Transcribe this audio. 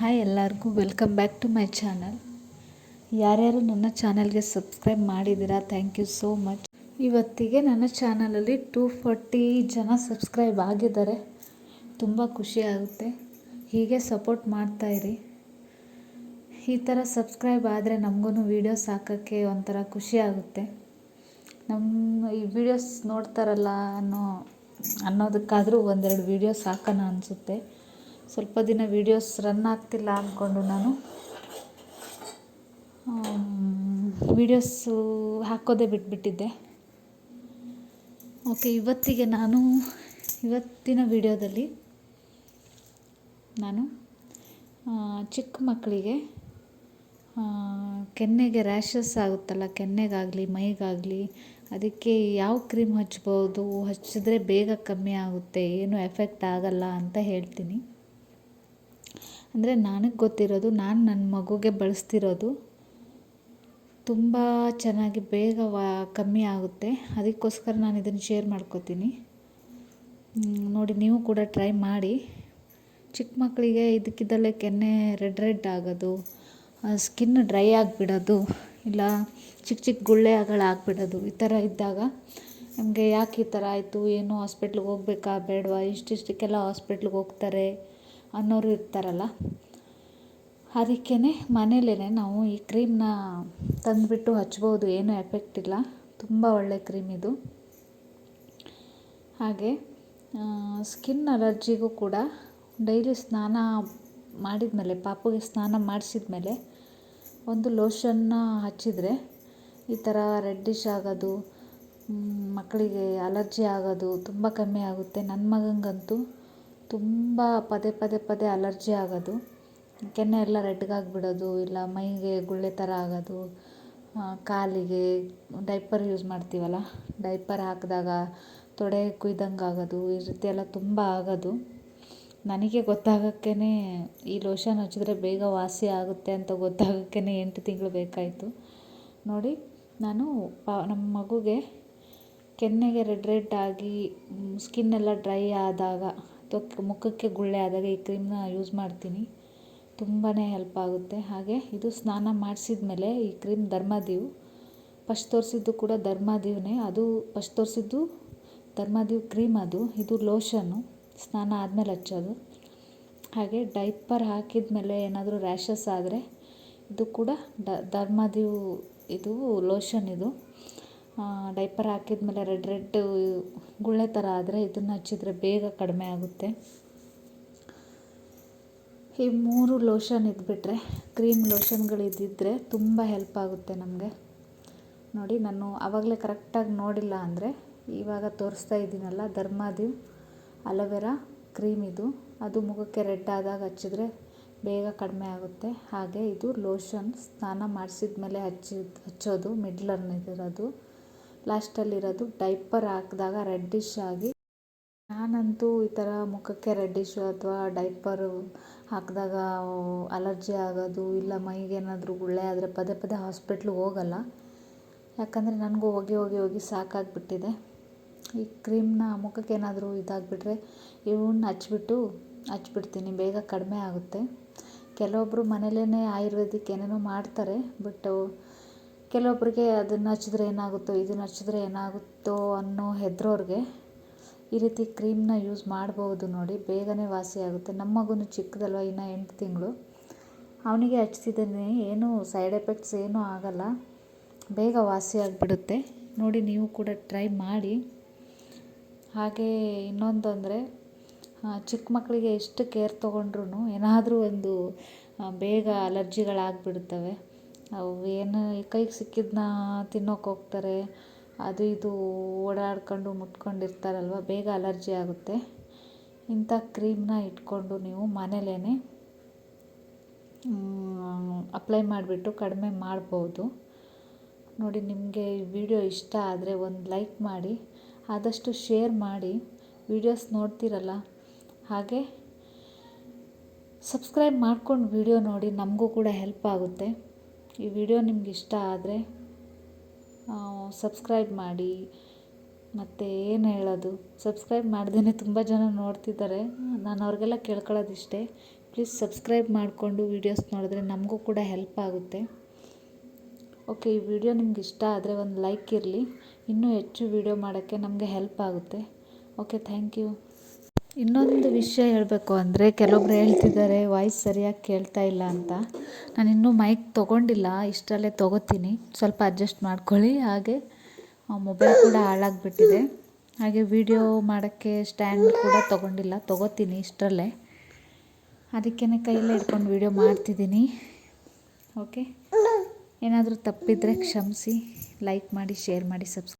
Hi ಎಲ್ಲರಿಗೂ, welcome back to my channel. ಯಾರ್ಯಾರು ನನ್ನ ಚಾನಲ್ಗೆ ಸಬ್ಸ್ಕ್ರೈಬ್ ಮಾಡಿದ್ದೀರಾ, ಥ್ಯಾಂಕ್ ಯು ಸೋ ಮಚ್. ಇವತ್ತಿಗೆ ನನ್ನ ಚಾನಲಲ್ಲಿ ಟೂ ಫಾರ್ಟಿ ಜನ ಸಬ್ಸ್ಕ್ರೈಬ್ ಆಗಿದ್ದಾರೆ. ತುಂಬ ಖುಷಿ ಆಗುತ್ತೆ. ಹೀಗೆ ಸಪೋರ್ಟ್ ಮಾಡ್ತಾಯಿರಿ ಈ ಥರ ಸಬ್ಸ್ಕ್ರೈಬ್ ಆದರೆ ನಮಗೂ ವೀಡಿಯೋಸ್ ಹಾಕೋಕ್ಕೆ ಒಂಥರ ಖುಷಿ ಆಗುತ್ತೆ. ನಮ್ಮ ಈ ವಿಡಿಯೋಸ್ ನೋಡ್ತಾರಲ್ಲ ಅನ್ನೋ, ಅನ್ನೋದಕ್ಕಾದರೂ ಒಂದೆರಡು ವೀಡಿಯೋಸ್ ಹಾಕೋಣ ಅನಿಸುತ್ತೆ. ಸ್ವಲ್ಪ ದಿನ ವೀಡಿಯೋಸ್ ರನ್ ಆಗ್ತಿಲ್ಲ ಅಂದ್ಕೊಂಡು ನಾನು. ವೀಡಿಯೋಸು ಹಾಕೋದೇ ಬಿಟ್ಬಿಟ್ಟಿದ್ದೆ. ಓಕೆ ಇವತ್ತಿಗೆ ನಾನು, ಇವತ್ತಿನ ವಿಡಿಯೋದಲ್ಲಿ ನಾನು ಚಿಕ್ಕ ಮಕ್ಕಳಿಗೆ ಕೆನ್ನೆಗೆ ರ್ಯಾಷಸ್ ಆಗುತ್ತಲ್ಲ, ಕೆನ್ನೆಗಾಗಲಿ, ಮೈಗಾಗಲಿ, ಅದಕ್ಕೆ ಯಾವ ಕ್ರೀಮ್ ಹಚ್ಬೋದು, ಹಚ್ಚಿದ್ರೆ ಬೇಗ ಕಮ್ಮಿ ಆಗುತ್ತೆ, ಏನು ಎಫೆಕ್ಟ್ ಆಗಲ್ಲ ಅಂತ ಹೇಳ್ತೀನಿ. ಅಂದರೆ ನನಗೆ ಗೊತ್ತಿರೋದು, ನಾನು ನನ್ನ ಮಗುಗೆ ಬಳಸ್ತಿರೋದು ತುಂಬ ಚೆನ್ನಾಗಿ ಬೇಗ ವಾ, ಕಮ್ಮಿ ಆಗುತ್ತೆ. ಅದಕ್ಕೋಸ್ಕರ ನಾನು ಇದನ್ನು ಶೇರ್ ಮಾಡ್ಕೋತೀನಿ. ನೋಡಿ ನೀವು ಕೂಡ ಟ್ರೈ ಮಾಡಿ. ಚಿಕ್ಕ ಮಕ್ಕಳಿಗೆ ಇದಕ್ಕಿದ್ದಲ್ಲೇ ಕೆನ್ನೆ ರೆಡ್ ರೆಡ್ ಆಗೋದು ಸ್ಕಿನ್ ಡ್ರೈ ಆಗಿಬಿಡೋದು, ಇಲ್ಲ ಚಿಕ್ಕ ಚಿಕ್ಕ ಗುಳ್ಳೆಗಳಾಗ್ಬಿಡೋದು ಈ ಥರ ಇದ್ದಾಗ ನಮಗೆ ಯಾಕೆ ಈ ಥರ ಆಯಿತು, ಏನು ಹಾಸ್ಪಿಟ್ಲಿಗೆ ಹೋಗ್ಬೇಕಾ ಬೇಡವಾ ಇಷ್ಟಿಷ್ಟಕ್ಕೆಲ್ಲ ಹಾಸ್ಪಿಟ್ಲಿಗೆ ಹೋಗ್ತಾರೆ. ಅನ್ನೋರು ಇರ್ತಾರಲ್ಲ ಅದಕ್ಕೇ ಮನೆಯಲ್ಲೇ ನಾವು ಈ ಕ್ರೀಮನ್ನ ತಂದುಬಿಟ್ಟು ಹಚ್ಬೋದು, ಏನೂ ಎಫೆಕ್ಟ್ ಇಲ್ಲ. ತುಂಬ ಒಳ್ಳೆ ಕ್ರೀಮ್ ಇದು. ಹಾಗೆ ಸ್ಕಿನ್ ಅಲರ್ಜಿಗೂ ಕೂಡ ಡೈಲಿ ಸ್ನಾನ ಮಾಡಿದ ಮೇಲೆ ಪಾಪುಗೆ ಸ್ನಾನ ಮಾಡಿಸಿದ ಮೇಲೆ ಒಂದು ಲೋಷನ್ನ ಹಚ್ಚಿದರೆ ಈ ಥರ ರೆಡ್ಡಿಶ್ ಆಗೋದು ಮಕ್ಕಳಿಗೆ ಅಲರ್ಜಿ ಆಗೋದು ತುಂಬ ಕಮ್ಮಿ ಆಗುತ್ತೆ. ನನ್ನ ಮಗನಿಗಂತೂ ತುಂಬ ಪದೇ ಪದೇ ಪದೇ ಅಲರ್ಜಿ ಆಗೋದು. ಕೆನ್ನೆ ಎಲ್ಲ ರೆಡ್ಗಾಗಿಬಿಡೋದು ಇಲ್ಲ ಮೈಗೆ ಗುಳ್ಳೆ ಥರ ಆಗೋದು. ಕಾಲಿಗೆ ಡೈಪರ್ ಯೂಸ್ ಮಾಡ್ತೀವಲ್ಲ, ಡೈಪರ್ ಹಾಕಿದಾಗ ತೊಡೆ ಕುಯ್ದಂಗೆ ಆಗೋದು, ಈ ರೀತಿ ಎಲ್ಲ ತುಂಬ ಆಗೋದು. ನನಗೆ ಗೊತ್ತಾಗೋಕ್ಕೇ ಈ ಲೋಷನ್ ಹಚ್ಚಿದ್ರೆ ಬೇಗ ವಾಸಿ ಆಗುತ್ತೆ ಅಂತ ಗೊತ್ತಾಗೋಕ್ಕೇ ಎಂಟು ತಿಂಗಳು ಬೇಕಾಯಿತು. ನೋಡಿ, ನಾನು ಪಾ, ನಮ್ಮ ಮಗುಗೆ ಕೆನ್ನೆಗೆ ರೆಡ್ ರೆಡ್ ಆಗಿ, ಸ್ಕಿನ್ ಎಲ್ಲ ಡ್ರೈ ಆದಾಗ ಅಥವಾ ಮುಖಕ್ಕೆ ಗುಳ್ಳೆ ಆದಾಗ ಈ ಕ್ರೀಮ್ನ ಯೂಸ್ ಮಾಡ್ತೀನಿ. ತುಂಬಾ ಹೆಲ್ಪ್ ಆಗುತ್ತೆ. ಹಾಗೆ ಇದು ಸ್ನಾನ ಮಾಡಿಸಿದ ಮೇಲೆ ಈ ಕ್ರೀಮ್ ಧರ್ಮಾದೀವ್, ಫಸ್ಟ್ ತೋರಿಸಿದ್ದು ಕೂಡ ಧರ್ಮಾದೀವ್ನೇ. ಅದು ಫಸ್ಟ್ ತೋರಿಸಿದ್ದು ಧರ್ಮಾದೀವ್ ಕ್ರೀಮ್ ಅದು. ಇದು ಲೋಷನು ಸ್ನಾನ ಆದಮೇಲೆ ಹಚ್ಚೋದು. ಹಾಗೆ ಡೈಪರ್ ಹಾಕಿದ ಮೇಲೆ ಏನಾದರೂ ರ್ಯಾಷಸ್ ಆದರೆ ಇದು ಕೂಡ ಡ ಧರ್ಮಾದೀವ್ ಇದು ಲೋಷನ್ ಇದು. ಡೈಪರ್ ಹಾಕಿದ ಮೇಲೆ ರೆಡ್ ರೆಡ್ ಗುಳ್ಳೆ ಥರ ಆದರೆ ಇದನ್ನು ಹಚ್ಚಿದ್ರೆ ಬೇಗ ಕಡಿಮೆ ಆಗುತ್ತೆ. ಈ ಮೂರು ಲೋಷನ್ ಇದ್ಬಿಟ್ರೆ ಕ್ರೀಮ್ ಲೋಷನ್ಗಳು ಇದ್ದಿದ್ದರೆ ತುಂಬ ಹೆಲ್ಪ್ ಆಗುತ್ತೆ ನಮಗೆ. ನೋಡಿ, ನಾನು ಆವಾಗಲೇ ಕರೆಕ್ಟಾಗಿ ನೋಡಿಲ್ಲ ಅಂದರೆ ಇವಾಗ ತೋರಿಸ್ತಾ ಇದ್ದೀನಲ್ಲ ಧರ್ಮಾದಿವ್ ಅಲೋವೆರಾ ಕ್ರೀಮ್ ಇದು. ಅದು ಮುಖಕ್ಕೆ ರೆಡ್ ಆದಾಗ ಹಚ್ಚಿದ್ರೆ ಬೇಗ ಕಡಿಮೆ ಆಗುತ್ತೆ. ಹಾಗೆ ಇದು ಲೋಷನ್ ಸ್ನಾನ ಮಾಡಿಸಿದ ಮೇಲೆ ಹಚ್ಚಿ, ಹಚ್ಚೋದು ಮಿಡ್ಲಲ್ಲಿರೋದು ಲಾಸ್ಟಲ್ಲಿರೋದು ಡೈಪರ್ ಹಾಕಿದಾಗ ರೆಡ್ಡಿಶ್ ಆಗಿ ನಾನಂತೂ ಈ ಥರ ಮುಖಕ್ಕೆ ರೆಡ್ಡಿಶ್ ಅಥವಾ ಡೈಪರು ಹಾಕಿದಾಗ ಅಲರ್ಜಿ ಆಗೋದು ಇಲ್ಲ ಮೈಗೆ ಏನಾದರೂ ಗುಳ್ಳೆ ಆದರೆ ಪದೇ ಪದೇ ಹಾಸ್ಪಿಟ್ಲಿಗೆ ಹೋಗಲ್ಲ. ಯಾಕಂದರೆ ನನಗೂ ಹೋಗಿ ಹೋಗಿ ಹೋಗಿ ಸಾಕಾಗಿಬಿಟ್ಟಿದೆ. ಈ ಕ್ರೀಮ್ನ ಮುಖಕ್ಕೆ ಏನಾದರೂ ಇದಾಗಿಬಿಟ್ರೆ ಇವನ್ನ ಹಚ್ಬಿಟ್ಟು ಹಚ್ಬಿಡ್ತೀನಿ, ಬೇಗ ಕಡಿಮೆ ಆಗುತ್ತೆ. ಕೆಲವೊಬ್ಬರು ಮನೇಲೇ ಆಯುರ್ವೇದಿಕ್ ಏನೇನೋ ಮಾಡ್ತಾರೆ, ಬಟ್ ಕೆಲವೊಬ್ಬರಿಗೆ ಅದನ್ನು ಹಚ್ಚಿದ್ರೆ ಏನಾಗುತ್ತೋ ಇದನ್ನು ಹಚ್ಚಿದ್ರೆ ಏನಾಗುತ್ತೋ ಅನ್ನೋ ಹೆದರೋರಿಗೆ ಈ ರೀತಿ ಕ್ರೀಮ್ನ ಯೂಸ್ ಮಾಡ್ಬೋದು ನೋಡಿ. ಬೇಗನೆ ವಾಸಿ ಆಗುತ್ತೆ. ನಮ್ಮ ಮಗುನು ಚಿಕ್ಕದಲ್ವ, ಇನ್ನು ಎಂಟು ತಿಂಗಳು. ಅವನಿಗೆ ಹಚ್ತಿದ್ದೇನೆ ಏನೂ ಸೈಡ್ ಎಫೆಕ್ಟ್ಸ್ ಏನೂ ಆಗಲ್ಲ. ಬೇಗ ವಾಸಿ ಆಗಿಬಿಡುತ್ತೆ. ನೋಡಿ, ನೀವು ಕೂಡ ಟ್ರೈ ಮಾಡಿ. ಹಾಗೆ ಇನ್ನೊಂದು ಅಂದರೆ ಚಿಕ್ಕ ಮಕ್ಕಳಿಗೆ ಎಷ್ಟು ಕೇರ್ ತೊಗೊಂಡ್ರೂ ಏನಾದರೂ ಒಂದು ಬೇಗ ಅಲರ್ಜಿಗಳಾಗ್ಬಿಡ್ತವೆ ಅವು ಏನು ಕೈಗೆ ಸಿಕ್ಕಿದ್ದನ್ನ ತಿನ್ನೋಕೆ ಹೋಗ್ತಾರೆ. ಅದು ಇದು ಓಡಾಡ್ಕೊಂಡು ಮುಟ್ಕೊಂಡಿರ್ತಾರಲ್ವ, ಬೇಗ ಅಲರ್ಜಿ ಆಗುತ್ತೆ. ಇಂಥ ಕ್ರೀಮ್ನ ಇಟ್ಕೊಂಡು ನೀವು ಮನೇಲೇ ಅಪ್ಲೈ ಮಾಡಿಬಿಟ್ಟು ಕಡಿಮೆ ಮಾಡ್ಬೋದು. ನೋಡಿ, ನಿಮಗೆ ಈ ವಿಡಿಯೋ ಇಷ್ಟ ಆದರೆ ಒಂದು ಲೈಕ್ ಮಾಡಿ, ಆದಷ್ಟು ಶೇರ್ ಮಾಡಿ, ವಿಡಿಯೋಸ್ ನೋಡ್ತಿರಲ್ಲ, ಹಾಗೆ ಸಬ್ಸ್ಕ್ರೈಬ್ ಮಾಡ್ಕೊಂಡು ವಿಡಿಯೋ ನೋಡಿ, ನಮಗೂ ಕೂಡ ಹೆಲ್ಪ್ ಆಗುತ್ತೆ. ಈ ವಿಡಿಯೋ ನಿಮ್ಗೆ ಇಷ್ಟ ಆದರೆ ಸಬ್ಸ್ಕ್ರೈಬ್ ಮಾಡಿ. ಮತ್ತು ಏನು ಹೇಳೋದು? ಸಬ್ಸ್ಕ್ರೈಬ್ ಮಾಡ್ದೇ ತುಂಬ ಜನ ನೋಡ್ತಿದ್ದಾರೆ. ನಾನು ಅವ್ರಿಗೆಲ್ಲ ಕೇಳ್ಕೊಳ್ಳೋದಿಷ್ಟೇ. ಪ್ಲೀಸ್ ಸಬ್ಸ್ಕ್ರೈಬ್ ಮಾಡಿಕೊಂಡು ವೀಡಿಯೋಸ್ ನೋಡಿದ್ರೆ ನಮಗೂ ಕೂಡ ಹೆಲ್ಪ್ ಆಗುತ್ತೆ. ಓಕೆ ಈ ವಿಡಿಯೋ ನಿಮ್ಗೆ ಇಷ್ಟ ಆದರೆ ಒಂದು ಲೈಕ್ ಇರಲಿ. ಇನ್ನೂ ಹೆಚ್ಚು ವಿಡಿಯೋ ಮಾಡೋಕ್ಕೆ ನಮಗೆ ಹೆಲ್ಪ್ ಆಗುತ್ತೆ. ಓಕೆ ಥ್ಯಾಂಕ್ ಯು ಇನ್ನೊಂದು ವಿಷಯ ಹೇಳಬೇಕು ಅಂದರೆ ಕೆಲವೊಬ್ರು ಹೇಳ್ತಿದ್ದಾರೆ, ವಾಯ್ಸ್ ಸರಿಯಾಗಿ ಕೇಳ್ತಾ ಇಲ್ಲ ಅಂತ. ನಾನು ಇನ್ನೂ ಮೈಕ್ ತೊಗೊಂಡಿಲ್ಲ, ಇಷ್ಟರಲ್ಲೇ ತೊಗೋತೀನಿ. ಸ್ವಲ್ಪ ಅಡ್ಜಸ್ಟ್ ಮಾಡ್ಕೊಳ್ಳಿ. ಹಾಗೆ ಮೊಬೈಲ್ ಕೂಡ ಹಾಳಾಗಿಬಿಟ್ಟಿದೆ. ಹಾಗೆ ವಿಡಿಯೋ ಮಾಡೋಕ್ಕೆ ಸ್ಟ್ಯಾಂಡ್ ಕೂಡ ತೊಗೊಂಡಿಲ್ಲ, ತೊಗೋತೀನಿ ಇಷ್ಟರಲ್ಲೇ. ಅದಕ್ಕೇ ಕೈಯಲ್ಲೇ ಇಟ್ಕೊಂಡು ವಿಡಿಯೋ ಮಾಡ್ತಿದ್ದೀನಿ. ಓಕೆ ಏನಾದರೂ ತಪ್ಪಿದರೆ ಕ್ಷಮಿಸಿ ಲೈಕ್ ಮಾಡಿ ಶೇರ್ ಮಾಡಿ ಸಬ್ಸ್ಕ್ರೈಬ್